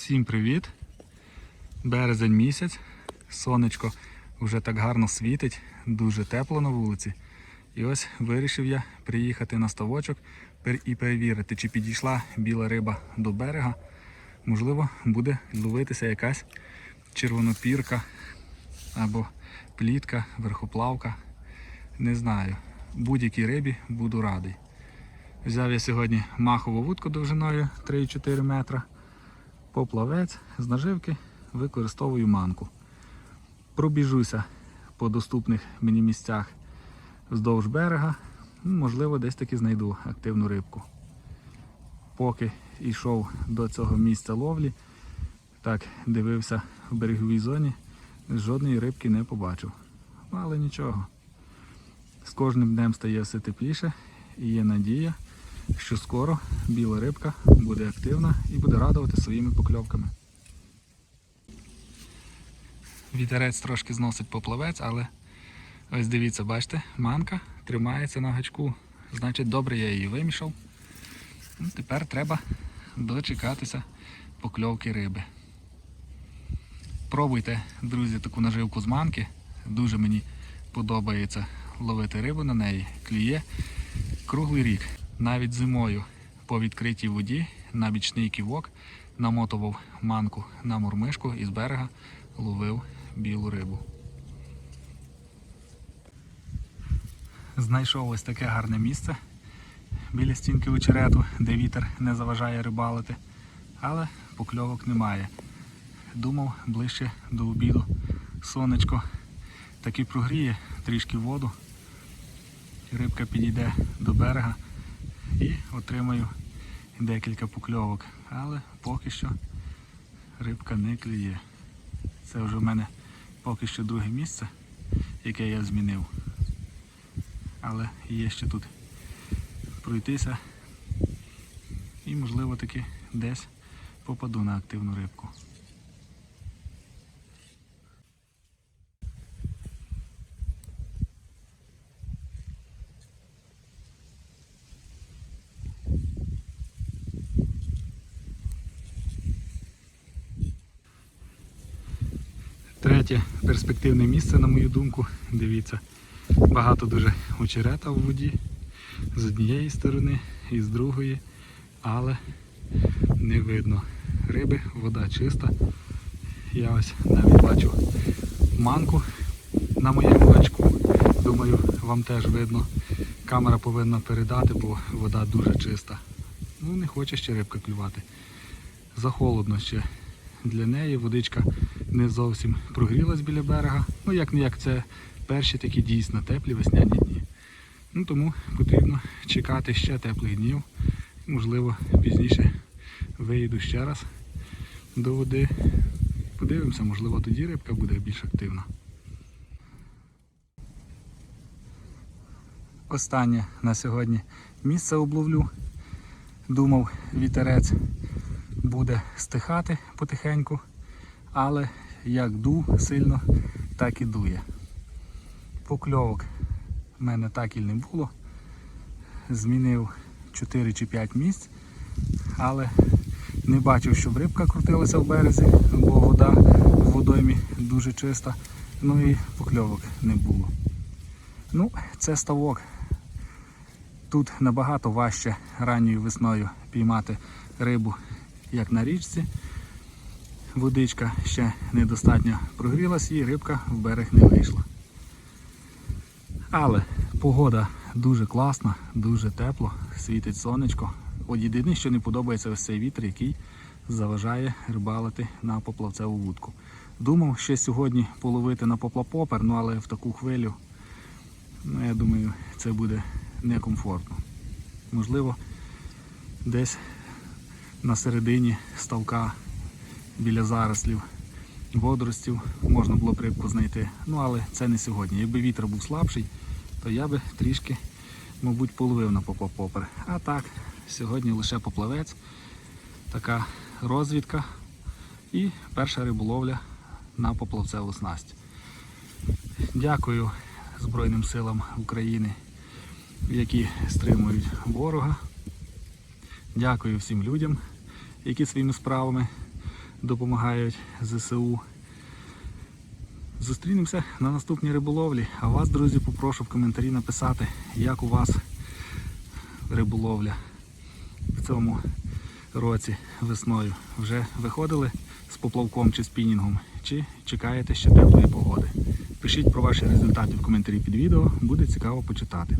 Всім привіт! Березень місяць, сонечко вже так гарно світить, дуже тепло на вулиці. І ось вирішив я приїхати на ставочок і перевірити, чи підійшла біла риба до берега. Можливо, буде ловитися якась червонопірка або плітка, верхоплавка. Не знаю. Будь-якій рибі буду радий. Взяв я сьогодні махову вудку довжиною 3-4 метра поплавець з наживки використовую манку. Пробіжуся по доступних мені місцях вздовж берега. Ну, Можливо, десь таки знайду активну рибку. Поки йшов до цього місця ловлі, так дивився в береговій зоні, жодної рибки не побачив. Ну, Але нічого. З кожним днем стає все тепліше і є надія, що скоро біла рибка буде активна і буде радувати своїми покльовками. Вітерець трошки зносить поплавець, але ось дивіться, бачите, манка тримається на гачку. Значить, добре я її вимішав. Ну, тепер треба дочекатися покльовки риби. Пробуйте, друзі, таку наживку з манки. Дуже мені подобається ловити рибу на неї. Клює круглий рік. Навіть зимою по відкритій воді на бічний ківок намотував манку на мурмишку і з берега ловив білу рибу. Знайшов ось таке гарне місце біля стінки очерету, де вітер не заважає рибалити, але покльовок немає. Думав ближче до обіду сонечко таки прогріє трішки воду, рибка підійде до берега і отримаю декілька покльовок. Але поки що рибка не клює. Це вже в мене поки що друге місце, яке я змінив. Але є ще тут пройтися і можливо таки десь попаду на активну рибку. Третє перспективне місце, на мою думку. Дивіться, багато дуже очерета в воді з однієї сторони і з другої, але не видно риби, вода чиста. Я ось навіть бачу манку на моєму гачку. Думаю, вам теж видно. Камера повинна передати, бо вода дуже чиста. Ну, не хоче ще рибка клювати. Захолодно ще для неї. Водичка не зовсім прогрілась біля берега. Ну, як не як це перші такі дійсно теплі весняні дні. Ну, тому потрібно чекати ще теплих днів. Можливо, пізніше виїду ще раз до води. Подивимося, можливо, тоді рибка буде більш активна. Останнє на сьогодні місце обловлю. Думав, вітерець буде стихати потихеньку, але як дув сильно, так і дує. Покльовок в мене так і не було. Змінив 4 чи 5 місць, але не бачив, щоб рибка крутилася в березі, бо вода в водоймі дуже чиста, ну і покльовок не було. Ну, це ставок. Тут набагато важче ранньою весною піймати рибу, як на річці. Водичка ще недостатньо прогрілась і рибка в берег не вийшла. Але погода дуже класна, дуже тепло, світить сонечко. От єдине, що не подобається ось цей вітер, який заважає рибалити на поплавцеву вудку. Думав ще сьогодні половити на поплапопер, ну але в таку хвилю, ну я думаю, це буде некомфортно. Можливо, десь на середині ставка біля зарослів водоростів можна було б рибку знайти. Ну але це не сьогодні. Якби вітер був слабший, то я би трішки, мабуть, половив на попер. А так, сьогодні лише поплавець, така розвідка і перша риболовля на поплавцеву снасть. Дякую Збройним силам України, які стримують ворога. Дякую всім людям, які своїми справами допомагають ЗСУ. Зустрінемося на наступній риболовлі. А вас, друзі, попрошу в коментарі написати, як у вас риболовля в цьому році весною. Вже виходили з поплавком чи спінінгом, чи чекаєте ще теплої погоди. Пишіть про ваші результати в коментарі під відео, буде цікаво почитати.